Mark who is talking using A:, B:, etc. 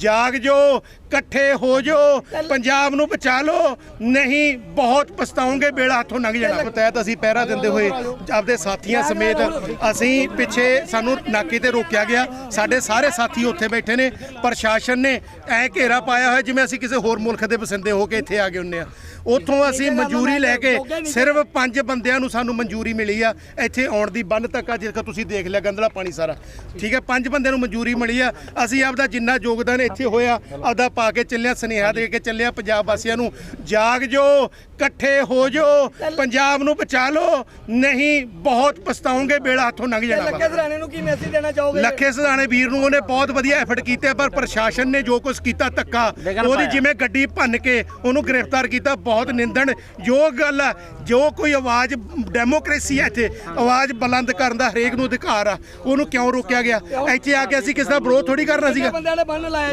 A: ਜਾਗ ਜੋ ਇਕੱਠੇ ਹੋ ਜੋ ਪੰਜਾਬ ਨੂੰ ਬਚਾ ਲਓ। ਨਹੀਂ ਬਹੁਤ ਪਛਤਾਓਗੇ ਬੇੜਾ ਹੱਥੋਂ ਲੰਘ ਜਾਣਾ। ਤਹਿਤ ਅਸੀਂ ਪਹਿਰਾ ਦਿੰਦੇ ਹੋਏ ਆਪਦੇ ਸਾਥੀਆਂ ਸਮੇਤ ਅਸੀਂ ਪਿੱਛੇ ਸਾਨੂੰ ਨਾਕੇ ਤੇ ਰੋਕਿਆ ਗਿਆ। ਸਾਡੇ ਸਾਰੇ ਸਾਥੀ ਉੱਥੇ ਬੈਠੇ ਨੇ। ਪ੍ਰਸ਼ਾਸਨ ਨੇ ਐ ਘੇਰਾ ਪਾਇਆ ਹੋਇਆ ਜਿਵੇਂ ਅਸੀਂ ਕਿਸੇ ਹੋਰ ਮੁਲਕ ਦੇ ਵਸਿੰਦੇ ਹੋ ਕੇ ਇੱਥੇ ਆ ਗਏ ਹੁੰਨੇ ਆ। ਉੱਥੋਂ ਅਸੀਂ ਮਨਜ਼ੂਰੀ ਲੈ ਕੇ ਸਿਰਫ ਪੰਜ ਬੰਦਿਆਂ ਨੂੰ ਸਾਨੂੰ ਮਨਜ਼ੂਰੀ ਮਿਲੀ ਆ। ਇੱਥੇ ਆਉਣ ਦੀ ਬੰਨ ਤੱਕ ਆ ਜਿਸਕਾ ਤੁਸੀਂ ਦੇਖ ਲਿਆ ਗੰਦਲਾ ਪਾਣੀ ਸਾਰਾ। ਠੀਕ ਹੈ ਪੰਜ ਬੰਦਿਆਂ ਨੂੰ ਮਨਜ਼ੂਰੀ ਮਿਲੀ ਆ। ਅਸੀਂ ਆਪਦਾ ਜਿੰਨਾ ਯੋਗਦਾਨ ਇੱਥੇ ਹੋਇਆ। ਆਪਦਾ ਪਾ ਕੇ ਚੱਲਿਆ ਸੁਨੇਹਾ ਦੇ ਕੇ ਚੱਲਿਆ ਪੰਜਾਬ ਵਾਸੀਆਂ ਨੂੰ। ਜਾਗ ਜੋ ਇਕੱਠੇ ਹੋ ਜੋ ਪੰਜਾਬ ਨੂੰ ਬਚਾ ਲਓ। ਨਹੀਂ ਬਹੁਤ ਪਛਤਾਓਗੇ ਬੇੜਾ ਹੱਥੋਂ ਲੰਘ ਜਾਣਾ।
B: ਲੱਕੇ ਸਰਾਣੇ ਨੂੰ ਕੀ ਮੈਸੇਜ ਦੇਣਾ ਚਾਹੋਗੇ?
A: ਲੱਖੇ ਸਦਾਣੇ ਵੀਰ ਨੂੰ ਉਹਨੇ ਬਹੁਤ ਵਧੀਆ ਐਫਰਟ ਕੀਤੇ ਪਰ ਪ੍ਰਸ਼ਾਸਨ ਨੇ ਜੋ ਕੁਝ ਕੀਤਾ ਧੱਕਾ ਉਹਦੀ ਜਿਵੇਂ ਗੱਡੀ ਭੰਨ ਕੇ ਉਹਨੂੰ ਗ੍ਰਿਫਤਾਰ ਕੀਤਾ ਬਹੁਤ ਨਿੰਦਣ ਯੋਗ ਗੱਲ ਹੈ ਜੋ ਕੋਈ ਆਵਾਜ਼ ਡੈਮੋਕ੍ਰੇਸੀ ਹੈ ਇੱਥੇ ਆਵਾਜ਼ ਬੁਲੰਦ ਕਰਨ ਦਾ ਹਰੇਕ ਨੂੰ ਅਧਿਕਾਰ ਆ। ਉਹਨੂੰ ਕਿਉਂ ਰੋਕਿਆ ਗਿਆ? ਇੱਥੇ ਆ ਕੇ ਅਸੀਂ ਕਿਸੇ ਦਾ ਵਿਰੋਧ ਥੋੜੀ ਕਰਨਾ ਸੀਗਾ?
B: ਬੰਦਿਆਂ ਨੇ ਬੰਨ ਲਾਇਆ ਜੀ?